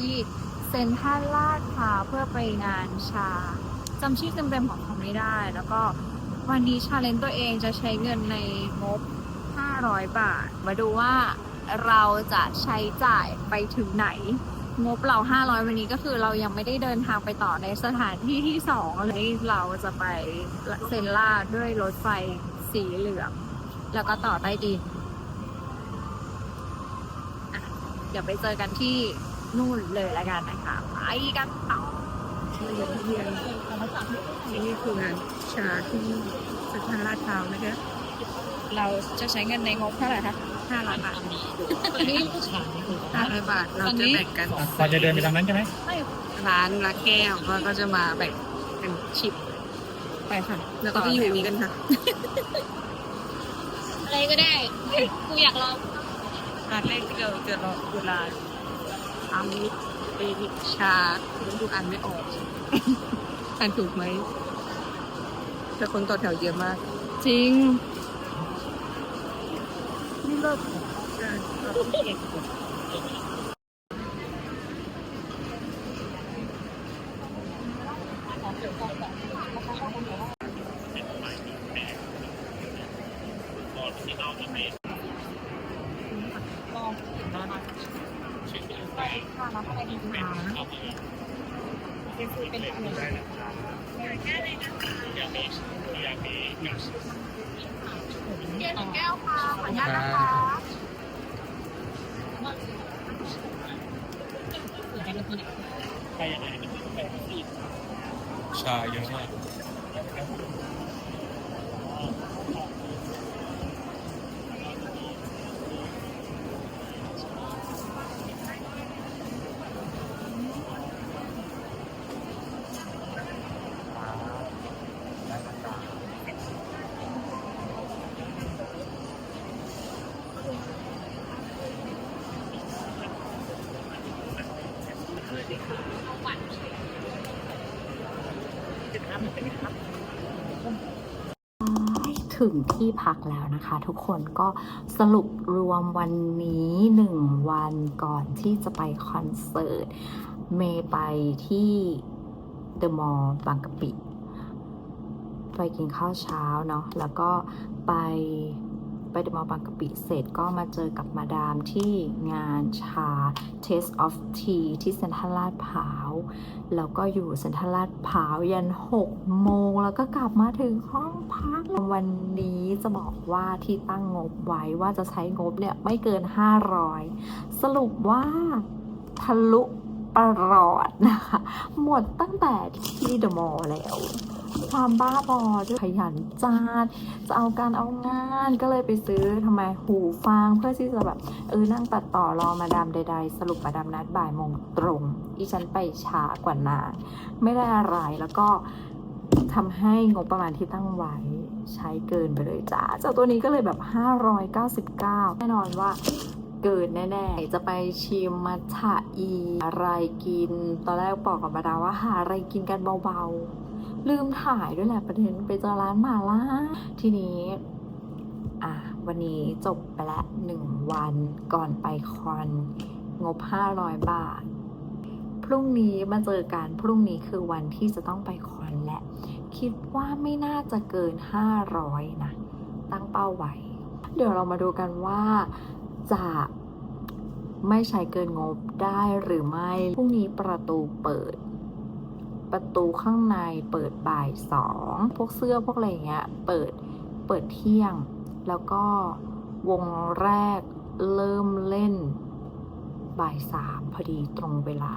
ที่เซ็นทรัลลาดพร้าวเพื่อไปงานชาจำชื่อเต็มๆของเขาไม่ได้ แล้วก็วันนี้ชาเลนจ์ตัวเองจะใช้เงินในงบ 500 บาท มาดูว่าเราจะใช้จ่ายไปถึงไหน งบเรา 500 วันนี้ก็คือเรายังไม่ได้เดินทางไปต่อในสถานที่ที่สองเลยเราจะไปเซนล่าด้วยรถไฟสีเหลือง แล้วก็ต่อใต้ดินอะเดี๋ยวไปเจอกันที่ นู่นเลยละกันนะคะไปกันต่อนี่คืองานชาที่สถานลาดพร้าวนะคะเราจะใช้เงินในงบเท่าไหร่คะ500บาทตอนนี้500บาทเราจะแบ่งกันเราจะเดินไปทางนั้นใช่ไหมร้านละแก้วก็ก็จะมาแบ่งเป็นชิปไปค่ะแล้วก็ไปอยู่นี้กันค่ะ อะไรก็ได้ กูอยากลองร้านแรกที่เราจะรอคือร้าน อามิตเบริชาคุณดูอ่านไม่ออก อ่านถูกไหม แต่คนต่อแถวเยอะมาก จริง นี่เลิกเดี๋ยวหนึ่งแก้วค่ะขออนุญาตนะคะ ไปยังไงชาเยอะมาก ถึงที่พักแล้วนะคะ ทุกคนก็สรุปรวมวันนี้ 1 วันก่อนที่จะไปคอนเสิร์ต เมย์ไปที่เดอะมอลล์บางกะปิ ไปกินข้าวเช้าเนาะแล้วก็ไป ไปเดอะมอลล์บางกะปิเสร็จก็มาเจอกับมาดามที่งานชา Taste of Tea ที่เซ็นทรัลลาดพร้าว แล้วก็อยู่เซ็นทรัลลาดพร้าวยัน 6 โมง แล้วก็กลับมาถึงห้องพัก วันนี้จะบอกว่าที่ตั้งงบไว้ว่าจะใช้งบเนี่ยไม่เกิน 500 สรุปว่าทะลุประหลอดนะคะ หมดตั้งแต่ที่เดอะมอลล์แล้ว ความบ้าบอด้วยขยันจานจะเอาการเอางานก็เลยไปซื้อทำไมหูฟังเพื่อที่จะแบบเออนั่งตัดต่อรอมาดามใด ๆ สรุปมาดามนัดบ่ายโมงตรงอีฉันไปช้ากว่านานไม่ได้อะไรแล้วก็ทำให้งบประมาณที่ตั้งไว้ใช้เกินไปเลยจ้าเจ้าตัวนี้ก็เลยแบบ 599 แน่นอนว่าเกินแน่ๆ จะไปชิมมัทฉะอี อะไรกิน ตอนแรกบอกกับมาดาว่าหาอะไรกินกันเบาๆ ลืมถ่ายด้วยแหละประเด็นไปเจอร้านมาล่าทีนี้อะวันนี้จบไปละหนึ่งวันก่อนไปคอนงบ 500 บาท พรุ่งนี้มาเจอกันพรุ่งนี้คือวันที่จะต้องไปคอนและ คิดว่าไม่น่าจะเกิน 500 นะ ตั้งเป้าไว้ เดี๋ยวเรามาดูกันว่าจะไม่ใช้เกินงบได้หรือไม่ พรุ่งนี้ประตูเปิด ประตูข้างในเปิดบ่ายสองพวกเสื้อพวกอะไรเงี้ยเปิดเปิดเที่ยง แล้วก็วงแรกเริ่มเล่นบ่ายสามพอดีตรงเวลา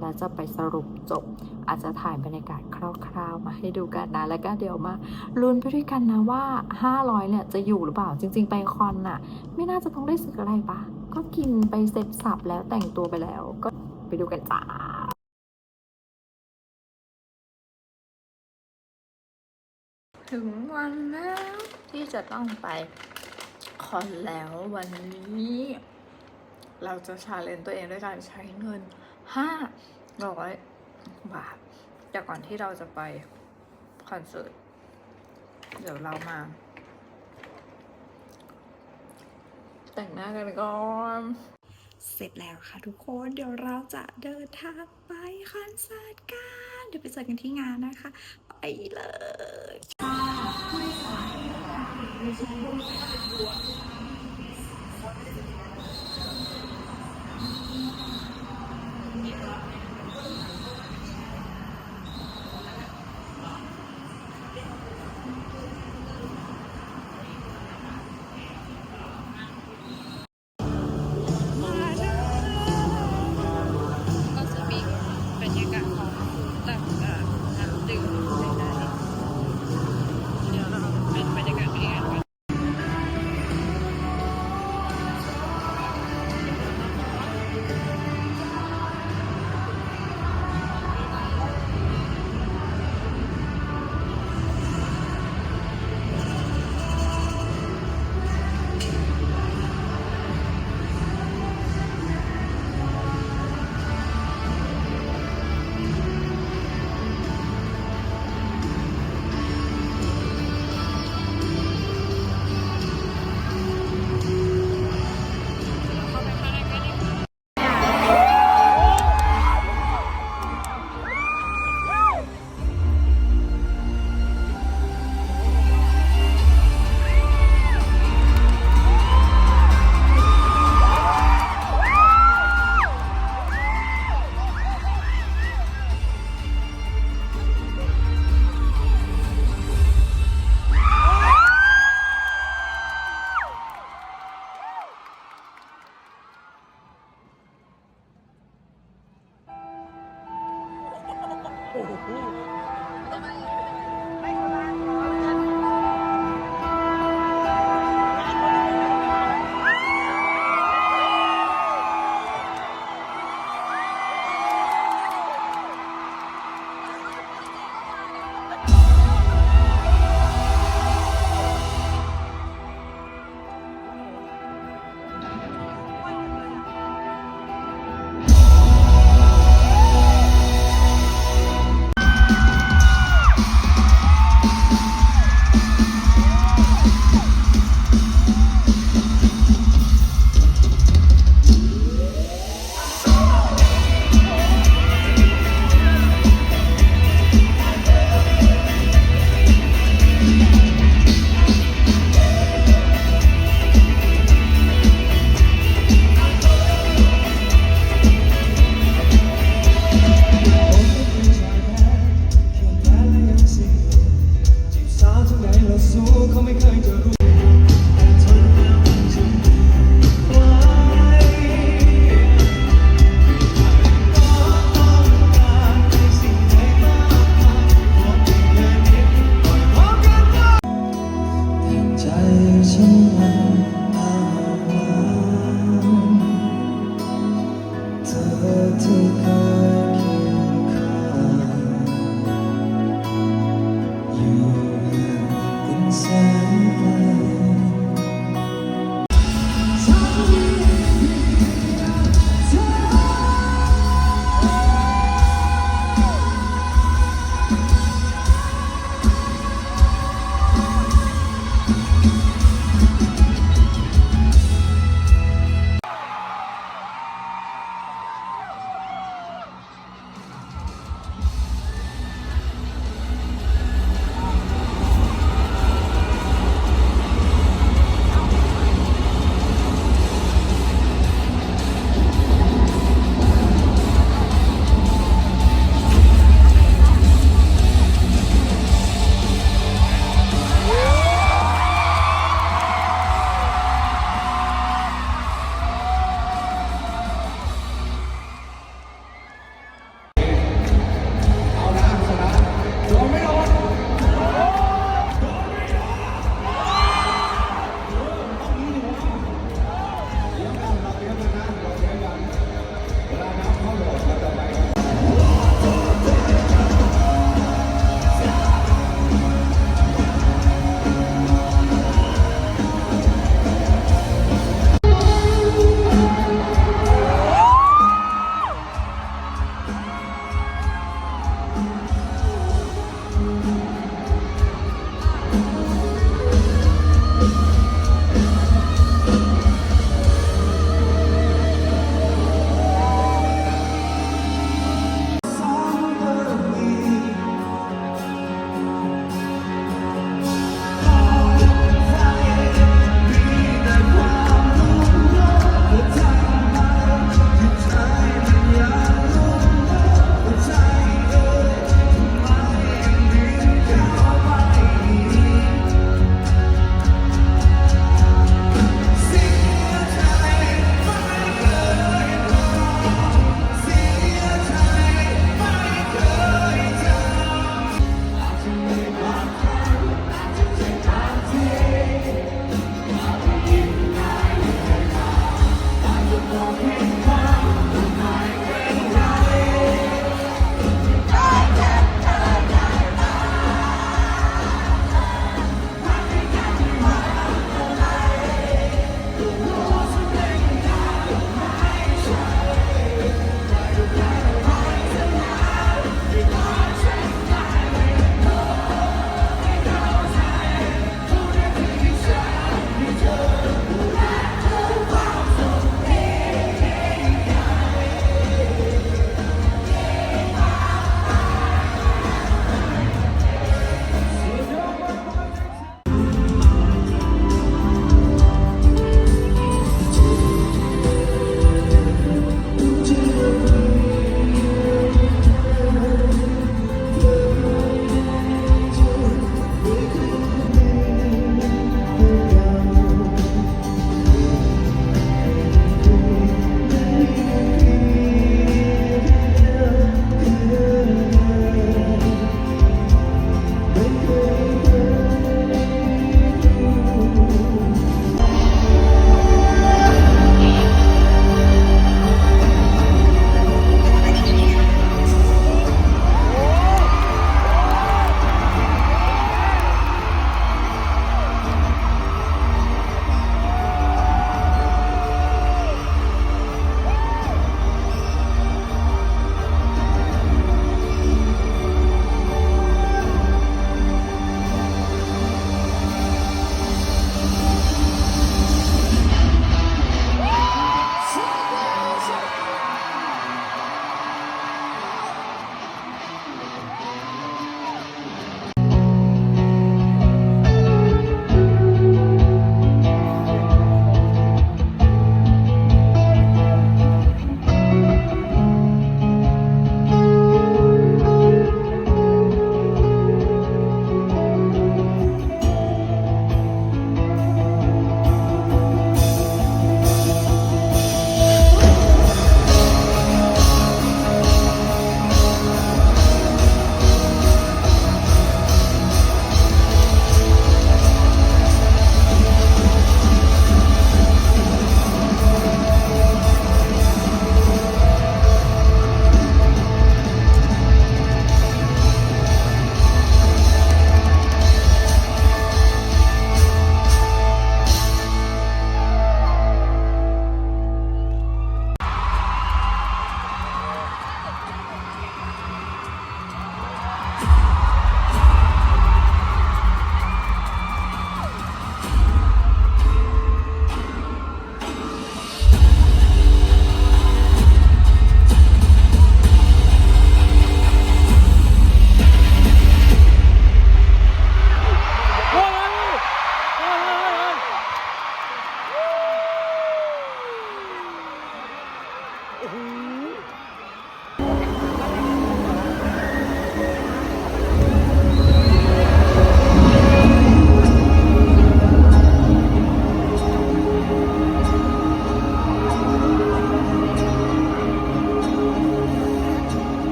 แล้วจะไปสรุปจบ อาจจะถ่ายบรรยากาศคร่าวๆ มาให้ดูกันนะ แล้วก็เดี๋ยวมาลุ้นไปด้วยกันนะว่า 500 เนี่ยจะอยู่หรือเปล่า จริง ๆ ไปคอนน่ะ ไม่น่าจะต้องได้ซื้ออะไรปะก็กินไปเสร็จสับแล้วแต่งตัวไปแล้ว ก็ไปดูกันจ้า ถึงวันแล้วที่จะต้องไปคอนแล้ววันนี้ เราจะชาเลนจ์ตัวเองด้วยการใช้เงินห้าร้อยบาทแต่ก่อนที่เราจะไปคอนเสิร์ต เดี๋ยวเรามา แต่งหน้ากันก่อนเสร็จแล้วค่ะทุกคนเดี๋ยวเราจะเดินทางไปคอนเสิร์ตกัน เดี๋ยวไปเจอกันที่งานนะคะ ไปเลย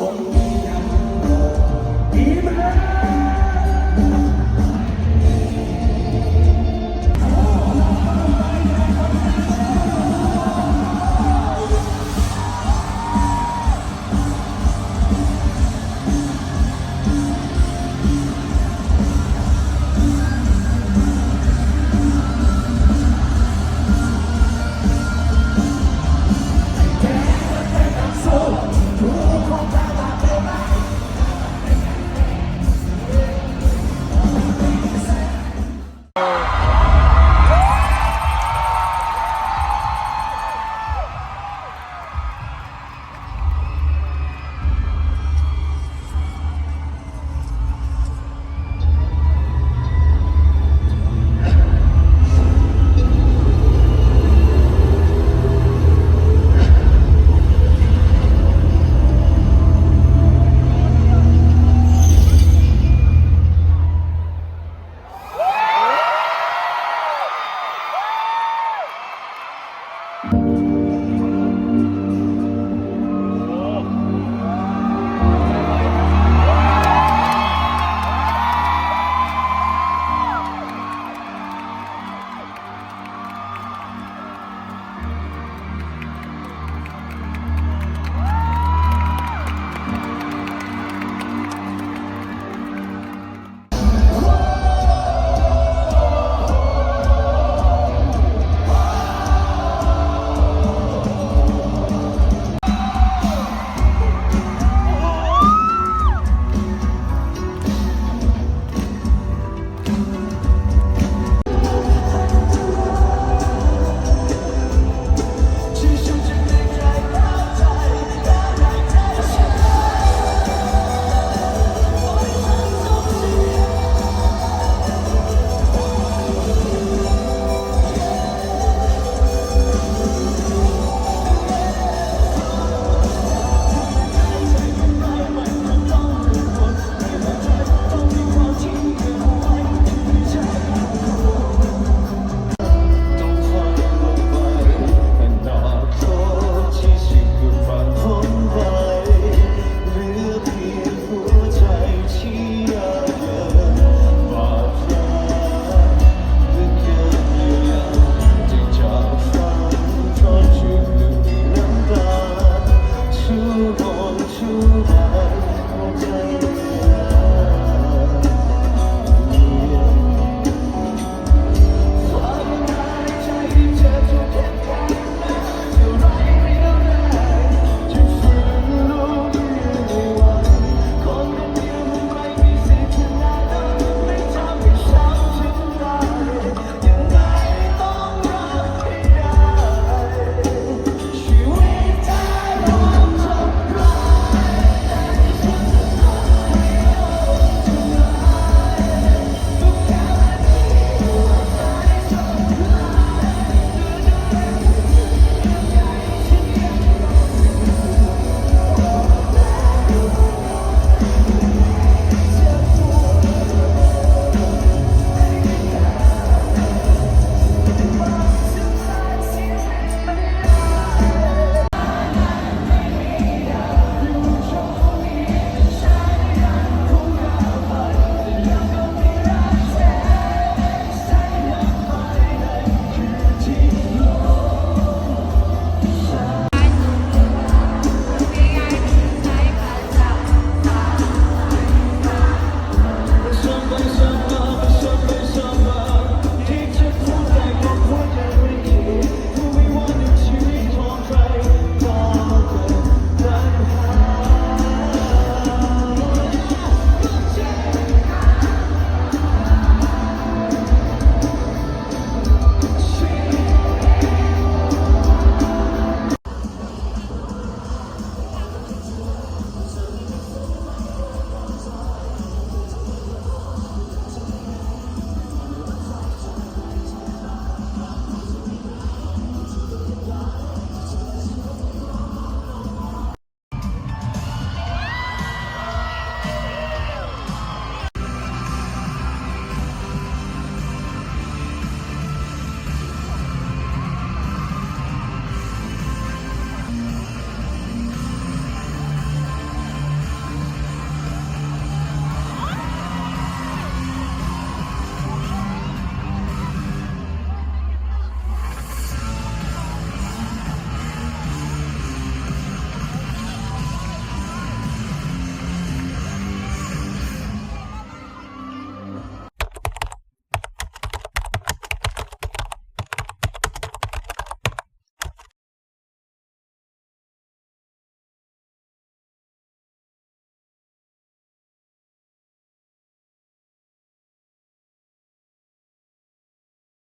Oh.